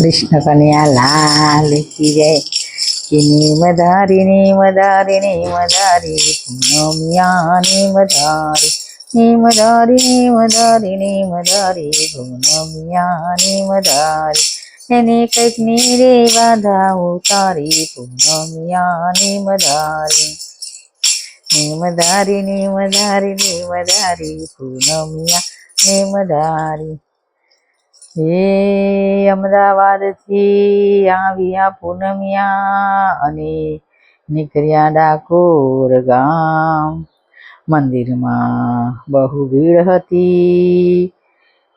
કૃષ્ણ કન્યા લાલ કી જય. કિની મધારી ને મધારી ને મધારી પૂનમિયા ને મધારી ને મધારી ને મધારી ને મધારી પૂનમિયા ને મધારી એને કંઈકની રે બાધા ઉતારી પૂનમિયા ને મધારી ને મધારી ને મધારી ને મધારી પૂનમિયા ને મધારી હે અમદાવાદથી આવ્યા પૂનમિયા અને નીકળ્યા ડાકોર ગામ. મંદિરમાં બહુ ભીડ હતી.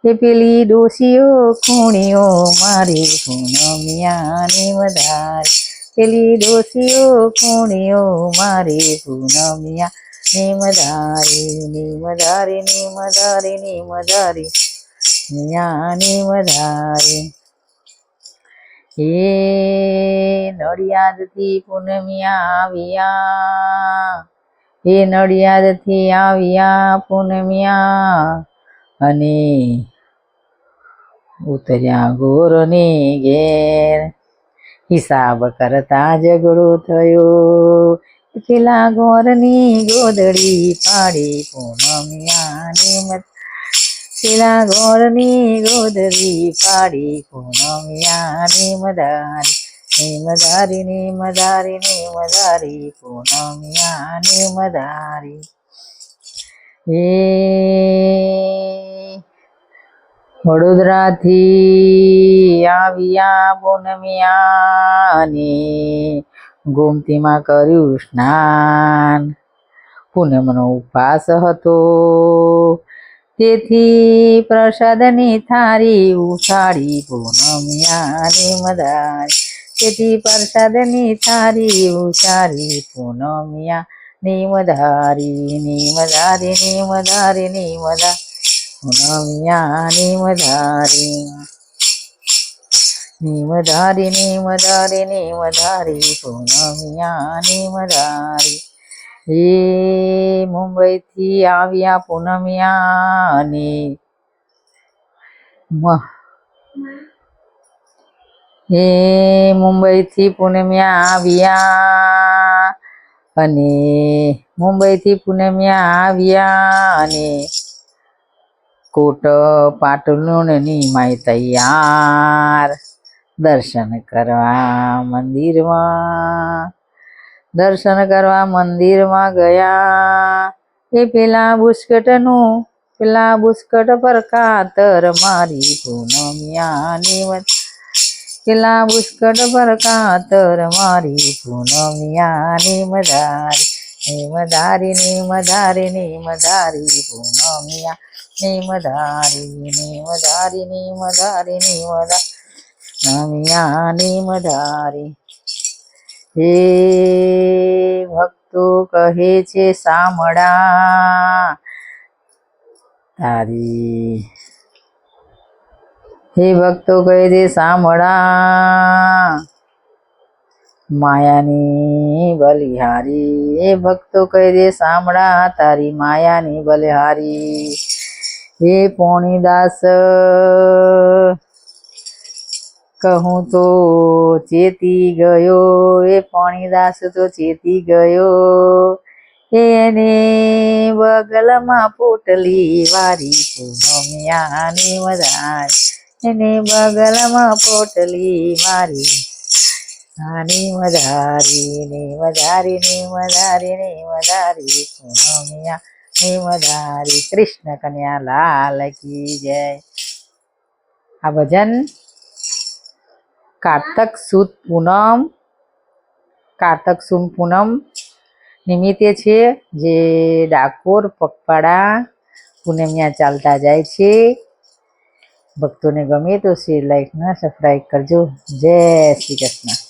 એ પેલી ડોસીઓ ખૂણીઓ મારી પૂનમિયાની વધારી. પેલી ડોસીઓ ખૂણીઓ મારી પૂનમિયા ની મધારી ની મધારી ની મધારી ની મધારી જ્ઞાની વધારે. હે નડિયાદથી પૂનમિયા આવ્યા. હે નડિયાદથી આવ્યા પૂનમિયા. અને ઉતર્યા ગોરની ઘેર. હિસાબ કરતા ઝઘડો થયો. પેલા ગોરની ગોદડી પાડી પૂનમિયાની પેલા ગોળની ગોદરી પાડી પૂનમિયાની મદારી, ની મદારી ની મદારી ની મદારી પૂનમિયાની વડોદરાથી આવ્યા પૂનમિયાને, ગોમતીમાં કર્યું સ્નાન. પૂનમનો ઉપવાસ હતો. તેથી પ્રસાદની થાળી ઉછાળી પૂનમિયાની મદારી તેથી પ્રસાદની થાળી ઉછાળી પૂનમિયા ની મધારી ની મધારી ની મધારી ની મધા પૂનમિયા ની મધારી ની મધારી ની મધારી ની મધારી પૂનમિયા ની મધારી હે મુંબઈથી આવ્યા પૂનમિયા અને હે મુંબઈથી પૂનમિયા આવ્યા અને મુંબઈથી પૂનમિયા આવ્યા અને કોટ પાટલુણની માય તૈયાર. દર્શન કરવા મંદિરમાં. દર્શન કરવા મંદિરમાં ગયા. એ પેલા બુસ્કટનું, પેલા બુસ્કટ પર કાતર મારી પૂનમિયાની પેલા બુસ્કટ પર કાતર મારી પૂનમિયાની મદારી, ની મધારી ની મધારી ની મધારી પૂનમિયા, ની મધારી ની મધારી ની મધારી હે ભક્તો કહે છે સામડા તારી. હે ભક્તો કહે છે સામડા માયાની બલિહારી. હે ભક્તો કહે છે સામડા તારી માયાની બલિહારી. હે પોણીદાસ. કહું તો ચેતી ગયો એ પાણીદાસ તો ચેતી ગયો એને બગલમાં પોટલી વારી પૂનમિયાની મદાર એને બગલમાં પોટલી મારી નાની મધારી ને મધારી ને મધારી ને મધારી પૂનમિયા ને મધારી કૃષ્ણ કન્યા લાલ કી જય આ ભજન કારતક સુદ પૂનમ. કારતક સુદ પૂનમ નિમિત્તે છે જે ડાકોર, પગપાળા, પૂનમિયા ચાલતા જાય છે. ભક્તોને ગમે તો શેર, લાઈક, ના સબસ્ક્રાઈબ કરજો. જય શ્રી કૃષ્ણ.